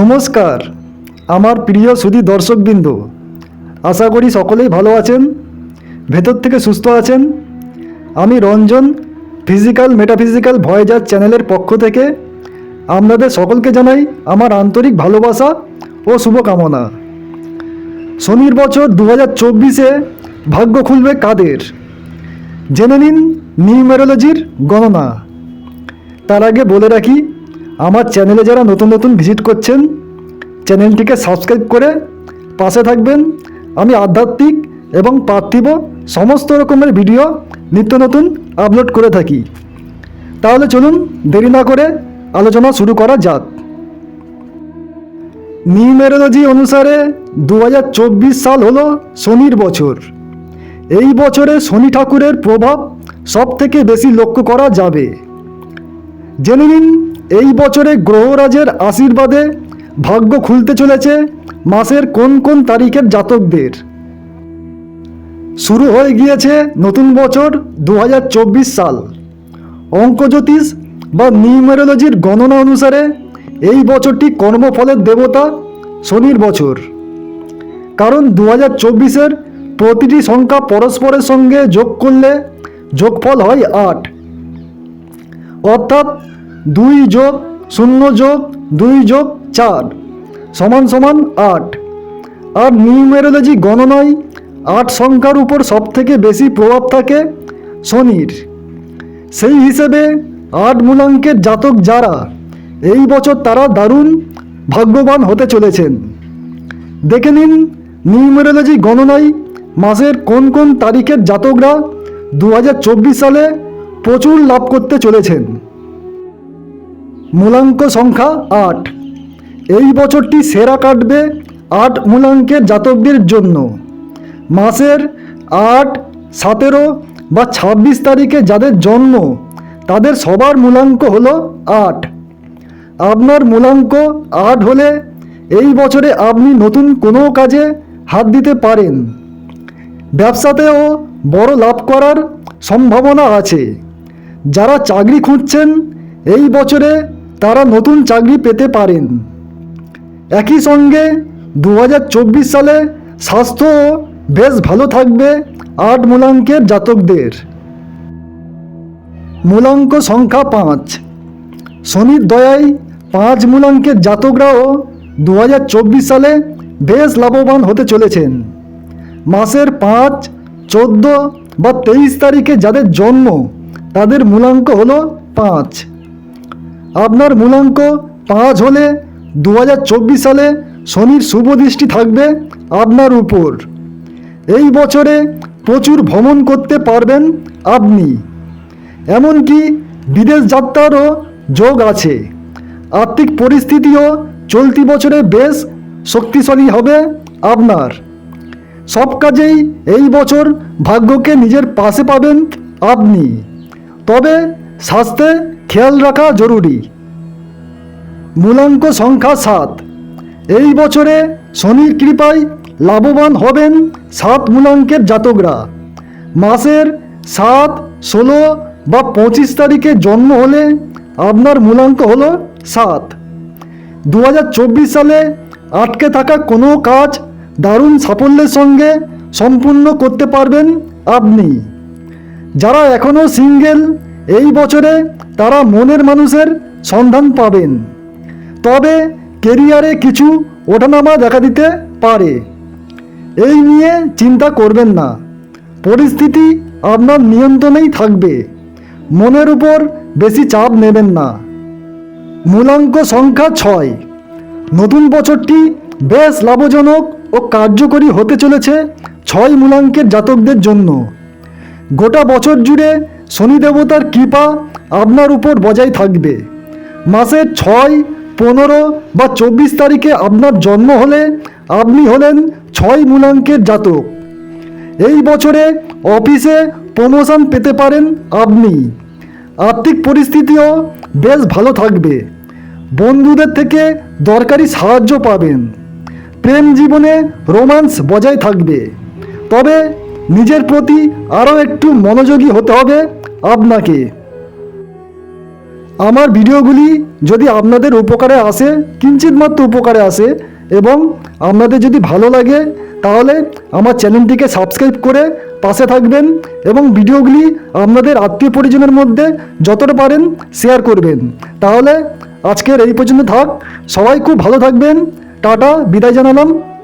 নমস্কার, আমার প্রিয় সুধী দর্শকবৃন্দ, আশা করি সকলেই ভালো আছেন, ভেতর থেকে সুস্থ আছেন। আমি রঞ্জন ফিজিক্যাল মেটাফিজিক্যাল ভয়েজার চ্যানেলের পক্ষ থেকে আপনাদের সকলকে জানাই আমার আন্তরিক ভালোবাসা ও শুভকামনা। শনির বছর দু হাজার চব্বিশে ভাগ্য খুলবে কাদের? জেনে নিন নিউমেরোলজির গণনা। তার আগে বলে রাখি, আমার চ্যানেলে যারা নতুন নতুন ভিজিট করছেন চ্যানেলটিকে সাবস্ক্রাইব করে পাশে থাকবেন। আমি আধ্যাত্মিক এবং পার্থিব সমস্ত রকমের ভিডিও নিত্য নতুন আপলোড করে থাকি। তাহলে চলুন দেরি না করে আলোচনা শুরু করা যাক। নিউমেরোলজি অনুসারে দু হাজার চব্বিশ সাল হলো শনির বছর। এই বছরে শনি ঠাকুরের প্রভাব সব থেকে বেশি লক্ষ্য করা যাবে। জেনে নিন, এই বছরে গ্রহরাজের আশীর্বাদে ভাগ্য খুলতে চলেছে মাসের কোন কোন তারিখের জাতকদের। শুরু হয়ে গিয়েছে নতুন বছর দু হাজার চব্বিশ সাল। অঙ্কজ্যোতিষ বা নিউমেরোলজির গণনা অনুসারে এই বছরটি কর্মফলের দেবতা শনির বছর। কারণ দু হাজার চব্বিশের প্রতিটি সংখ্যা পরস্পরের সঙ্গে যোগ করলে যোগফল হয় আট। অর্থাৎ দুই যোগ শূন্য যোগ দুই যোগ চার, সমান সমান আট। আর নিউমেরোলজি গণনায় আট সংখ্যার উপর সবথেকে বেশি প্রভাব থাকে শনির। সেই হিসেবে আট মূলাঙ্কের জাতক যারা এই বছর তারা দারুণ ভাগ্যবান হতে চলেছেন। দেখে নিন নিউমেরোলজি গণনায় মাসের কোন কোন তারিখের জাতকরা দু হাজার চব্বিশ সালে প্রচুর লাভ করতে চলেছেন। মূলাঙ্ক সংখ্যা আট। এই বছরটি সেরা কাটবে আট মূলাঙ্কের জাতকদের জন্য। মাসের আট, সতেরো বা ছাব্বিশ তারিখে যাদের জন্ম, তাদের সবার মূলাঙ্ক হলো আট। আপনার মূলাঙ্ক আট হলে এই বছরে আপনি নতুন কোনো কাজে হাত দিতে পারেন। ব্যবসাতেও বড় লাভ করার সম্ভাবনা আছে। যারা চাকরি খুঁজছেন, এই বছরে তারা নতুন চাকরি পেতে পারেন। একই সঙ্গে দু হাজার চব্বিশ সালে স্বাস্থ্যও বেশ ভালো থাকবে আট মূলাঙ্কের জাতকদের। মূলাঙ্ক সংখ্যা পাঁচ। শনির দয়ায় পাঁচ মূলাঙ্কের জাতকরাও দু হাজার চব্বিশ সালে বেশ লাভবান হতে চলেছেন। মাসের পাঁচ, চোদ্দ বা তেইশ তারিখে যাদের জন্ম, তাদের মূলাঙ্ক হলো পাঁচ। আপনার মূলাঙ্ক পাঁচ হলে দু হাজার চব্বিশ সালে শনির শুভ দৃষ্টি থাকবে আপনার উপর। এই বছরে প্রচুর ভ্রমণ করতে পারবেন আপনি। এমনকি বিদেশ যাত্রারও যোগ আছে। আর্থিক পরিস্থিতিও চলতি বছরে বেশ শক্তিশালী হবে আপনার। সব কাজেই এই বছর ভাগ্যকে নিজের পাশে পাবেন আপনি। তবে স্বাস্থ্যে খেয়াল রাখা জরুরি। মূলাঙ্ক সংখ্যা সাত। এই বছরে শনির কৃপায় লাভবান হবেন সাত মূলাঙ্কের জাতকরা। মাসের সাত, ষোলো বা পঁচিশ তারিখে জন্ম হলে আপনার মূলাঙ্ক হল সাত। দু সালে আটকে থাকা কোনো কাজ দারুণ সাফল্যের সঙ্গে সম্পূর্ণ করতে পারবেন আপনি। যারা এখনও সিঙ্গেল, এই বছরে তারা মনের মানুষের সন্ধান পাবেন। তবে কেরিয়ারে কিছু ওঠানামা দেখা দিতে পারে। এই নিয়ে চিন্তা করবেন না। পরিস্থিতি আপনার নিয়ন্ত্রণেই থাকবে। মনের উপর বেশি চাপ নেবেন না। মূলাঙ্ক সংখ্যা ছয়। নতুন বছরটি বেশ লাভজনক ও কার্যকরী হতে চলেছে ছয় মূলাঙ্কের জাতকদের জন্য। গোটা বছর জুড়ে শনি দেবতার কৃপা আপনার উপর বজায় থাকবে। মাসের ছয়, পনেরো বা চব্বিশ তারিখে আপনার জন্ম হলে আপনি হলেন ছয় মূলাঙ্কের জাতক। এই বছরে অফিসে প্রমোশন পেতে পারেন আপনি। আর্থিক পরিস্থিতিও বেশ ভালো থাকবে। বন্ধুদের থেকে দরকারি সাহায্য পাবেন। প্রেম জীবনে রোমান্স বজায় থাকবে। তবে নিজের প্রতি আরও একটু মনোযোগী হতে হবে। আপনাকে। আমার ভিডিওগুলি যদি আপনাদের উপকারে আসে, কিঞ্চিত মাত্র উপকারে আসে, এবং আপনাদের যদি ভালো লাগে, তাহলে আমার চ্যানেলটিকে সাবস্ক্রাইব করে পাশে থাকবেন এবং ভিডিওগুলি আপনাদের আত্মীয় পরিজনের মধ্যে যতটা পারেন শেয়ার করবেন। তাহলে আজকের এই পর্যন্ত থাক। সবাই খুব ভালো থাকবেন। টাটা, বিদায় জানালাম।